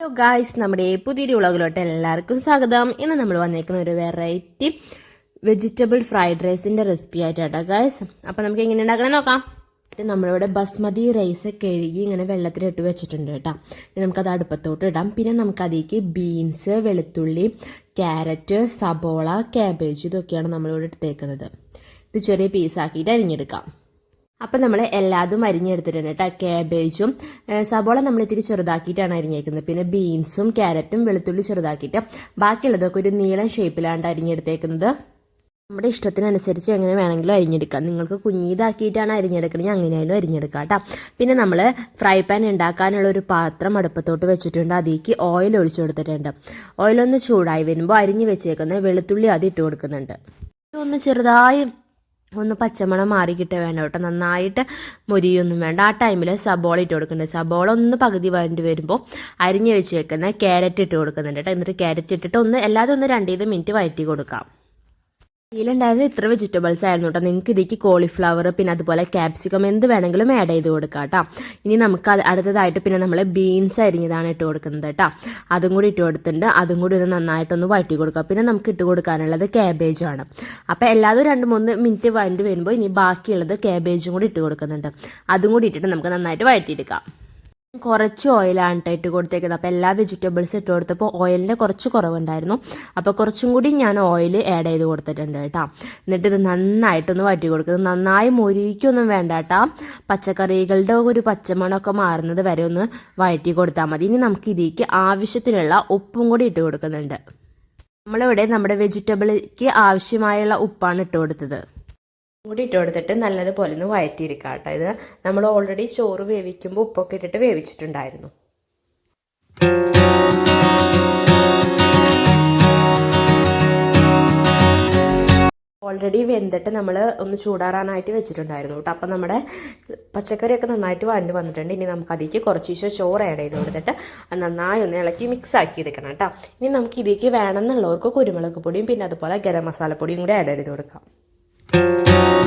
Hello guys നമ്മുടെ പുതിയൊരു വ്ളോഗിലോട്ട് എല്ലാവർക്കും സ്വാഗതം. ഇന്ന് നമ്മൾ വന്നേക്കുന്ന ഒരു വെറൈറ്റി വെജിറ്റബിൾ ഫ്രൈഡ് റൈസിന്റെ റെസിപ്പി ആയിട്ടാട്ടോ ഗായ്സ് അപ്പോൾ നമുക്ക് എങ്ങനെ ഉണ്ടാക്കണം നോക്കാം. നമ്മളിവിടെ ബസ്മതി റൈസ് കഴുകി ഇങ്ങനെ വെള്ളത്തിലിട്ട് വെച്ചിട്ടുണ്ട് കേട്ടോ. നമുക്കത് അടുപ്പത്തോട്ട് ഇടാം. പിന്നെ നമുക്കതിലേക്ക് ബീൻസ് വെളുത്തുള്ളി ക്യാരറ്റ് സബോള ക്യാബേജ് ഇതൊക്കെയാണ് നമ്മളിവിടെ എടുത്തേക്കുന്നത്. ഇത് ചെറിയ പീസാക്കിയിട്ട് അരിഞ്ഞെടുക്കാം. അപ്പം നമ്മൾ എല്ലാതും അരിഞ്ഞെടുത്തിട്ടുണ്ട് കേട്ടോ. കാബേജും സബോള നമ്മൾ ഇത്തിരി ചെറുതാക്കിയിട്ടാണ് അരിഞ്ഞേക്കുന്നത്. പിന്നെ ബീൻസും ക്യാരറ്റും വെളുത്തുള്ളി ചെറുതാക്കിയിട്ട്. ബാക്കിയുള്ളതൊക്കെ ഒരു നീളം ഷേപ്പിലാണ്ട് അരിഞ്ഞെടുത്തേക്കുന്നത്. നമ്മുടെ ഇഷ്ടത്തിനനുസരിച്ച് എങ്ങനെ വേണമെങ്കിലും അരിഞ്ഞെടുക്കാം. നിങ്ങൾക്ക് കുഞ്ഞിതാക്കിയിട്ടാണ് അരിഞ്ഞെടുക്കണമെങ്കിൽ അങ്ങനെയായാലും അരിഞ്ഞെടുക്കാം കേട്ടോ. പിന്നെ നമ്മൾ ഫ്രൈ പാൻ ഉണ്ടാക്കാനുള്ള ഒരു പാത്രം അടുപ്പത്തോട്ട് വെച്ചിട്ടുണ്ട്. അതിലേക്ക് ഓയിൽ ഒഴിച്ചു കൊടുത്തിട്ടുണ്ട്. ഓയിലൊന്ന് ചൂടായി വരുമ്പോൾ അരിഞ്ഞ് വെച്ചേക്കുന്ന വെളുത്തുള്ളി അത് ഇട്ട് കൊടുക്കുന്നുണ്ട്. ഒന്ന് ചെറുതായി ഒന്ന് പച്ചമണം മാറി കിട്ടുക വേണ്ട കേട്ടോ. നന്നായിട്ട് മൊരിയൊന്നും വേണ്ട. ആ ടൈമിൽ സബോള ഇട്ട് കൊടുക്കുന്നുണ്ട്. സബോള ഒന്ന് പകുതി വേണ്ടി വരുമ്പോൾ അരിഞ്ഞ് വെച്ച് വെക്കുന്ന ക്യാരറ്റ് ഇട്ട് കൊടുക്കുന്നുണ്ട് കേട്ടോ. എന്നിട്ട് ക്യാരറ്റ് ഇട്ടിട്ട് ഒന്ന് എല്ലാതും ഒന്ന് രണ്ടീത് മിനിറ്റ് വഴറ്റി കൊടുക്കാം. ഇതിലുണ്ടായിരുന്ന ഇത്ര വെജിറ്റബിൾസ് ആയിരുന്നു കേട്ടോ നിങ്ങൾക്ക് ഇതിലേക്ക് കോളിഫ്ലവർ പിന്നെ അതുപോലെ ക്യാപ്സിക്കം എന്ത് വേണമെങ്കിലും ആഡ് ചെയ്ത് കൊടുക്കാം കേട്ടോ ഇനി നമുക്ക് അടുത്തതായിട്ട് പിന്നെ നമ്മൾ ബീൻസ് അരിഞ്ഞതാണ് ഇട്ട് കൊടുക്കുന്നത് കേട്ടോ അതും കൂടി ഇട്ട് കൊടുത്തിട്ടുണ്ട്. അതും കൂടി ഒന്ന് നന്നായിട്ടൊന്ന് വഴറ്റി കൊടുക്കുക പിന്നെ നമുക്ക് ഇട്ട് കൊടുക്കാനുള്ളത് ക്യാബേജാണ് അപ്പോൾ എല്ലാതും രണ്ട് മൂന്ന് മിനിറ്റ് വഴണ്ടി വരുമ്പോൾ ഇനി ബാക്കിയുള്ളത് ക്യാബേജും കൂടി ഇട്ട് കൊടുക്കുന്നുണ്ട് അതും കൂടി ഇട്ടിട്ട് നമുക്ക് നന്നായിട്ട് വഴറ്റിയെടുക്കാം. കുറച്ച് ഓയിലാണ് കേട്ടോ ഇട്ട് കൊടുത്തേക്കുന്നത്. അപ്പോൾ എല്ലാ വെജിറ്റബിൾസ് ഇട്ട് കൊടുത്തപ്പോൾ ഓയിലിന്റെ കുറച്ച് കുറവുണ്ടായിരുന്നു. അപ്പോൾ കുറച്ചും കൂടി ഞാൻ ഓയിൽ ആഡ് ചെയ്ത് കൊടുത്തിട്ടുണ്ട് കേട്ടോ എന്നിട്ട് ഇത് നന്നായിട്ടൊന്ന് വട്ടി കൊടുക്കുന്നത് നന്നായി മൊരിക്കൊന്നും വേണ്ട കേട്ടോ പച്ചക്കറികളുടെ ഒരു പച്ചമണമൊക്കെ മാറുന്നത് വരെ ഒന്ന് വഴറ്റി കൊടുത്താൽ മതി. ഇനി നമുക്ക് ഇതിലേക്ക് ആവശ്യത്തിനുള്ള ഉപ്പും കൂടി ഇട്ട് കൊടുക്കുന്നുണ്ട്. നമ്മളിവിടെ നമ്മുടെ വെജിറ്റബിളിക്ക് ആവശ്യമായുള്ള ഉപ്പാണ് ഇട്ട് കൊടുത്തത്. കൂടി ഇട്ട് കൊടുത്തിട്ട് നല്ലതുപോലെ ഒന്ന് വഴറ്റിയെടുക്കുക കേട്ടോ. ഇത് നമ്മൾ ഓൾറെഡി ചോറ് വേവിക്കുമ്പോൾ ഉപ്പൊക്കെ ഇട്ടിട്ട് വേവിച്ചിട്ടുണ്ടായിരുന്നു. ഓൾറെഡി വെന്തിട്ട് നമ്മൾ ഒന്ന് ചൂടാറാനായിട്ട് വെച്ചിട്ടുണ്ടായിരുന്നു കേട്ടോ. അപ്പം നമ്മുടെ പച്ചക്കറിയൊക്കെ നന്നായിട്ട് വഴണ്ട് വന്നിട്ടുണ്ട്. ഇനി നമുക്ക് അതിലേക്ക് കുറച്ച് ചോറ് ആഡ് ചെയ്ത് കൊടുത്തിട്ട് നന്നായി ഒന്ന് ഇളക്കി മിക്സ് ആക്കി എടുക്കണം കേട്ടോ. ഇനി നമുക്ക് ഇതിലേക്ക് വേണമെന്നുള്ളവർക്ക് കുരുമുളക് പൊടിയും പിന്നെ അതുപോലെ ഗരം മസാലപ്പൊടിയും കൂടി ആഡ് ചെയ്ത് കൊടുക്കാം. Música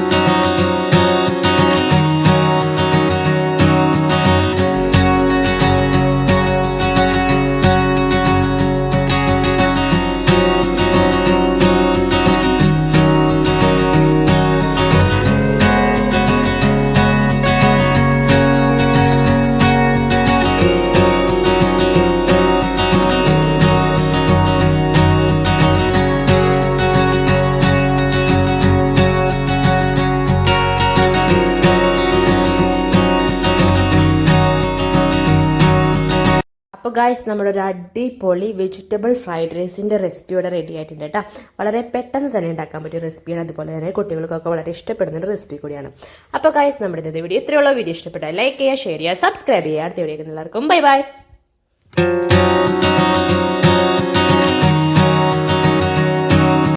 അപ്പോൾ ഗായ്സ് നമ്മുടെ ഒരു അടിപൊളി വെജിറ്റബിൾ ഫ്രൈഡ് റൈസിന്റെ റെസിപ്പി ഇവിടെ റെഡി ആയിട്ടുണ്ട് കേട്ടോ വളരെ പെട്ടെന്ന് തന്നെ ഉണ്ടാക്കാൻ പറ്റിയ റെസിപ്പിയാണ് അതുപോലെ തന്നെ കുട്ടികൾക്കൊക്കെ വളരെ ഇഷ്ടപ്പെടുന്ന ഒരു റെസിപ്പി കൂടിയാണ്. അപ്പോൾ ഗായ്സ് നമ്മുടെ ഇന്നത്തെ വീഡിയോ ഇത്രയുള്ള വീഡിയോ ഇഷ്ടപ്പെട്ടാൽ ലൈക്ക് ചെയ്യുക ഷെയർ ചെയ്യുക സബ്സ്ക്രൈബ് ചെയ്യുക. അടുത്ത വീഡിയോ എല്ലാവർക്കും ബൈ ബൈ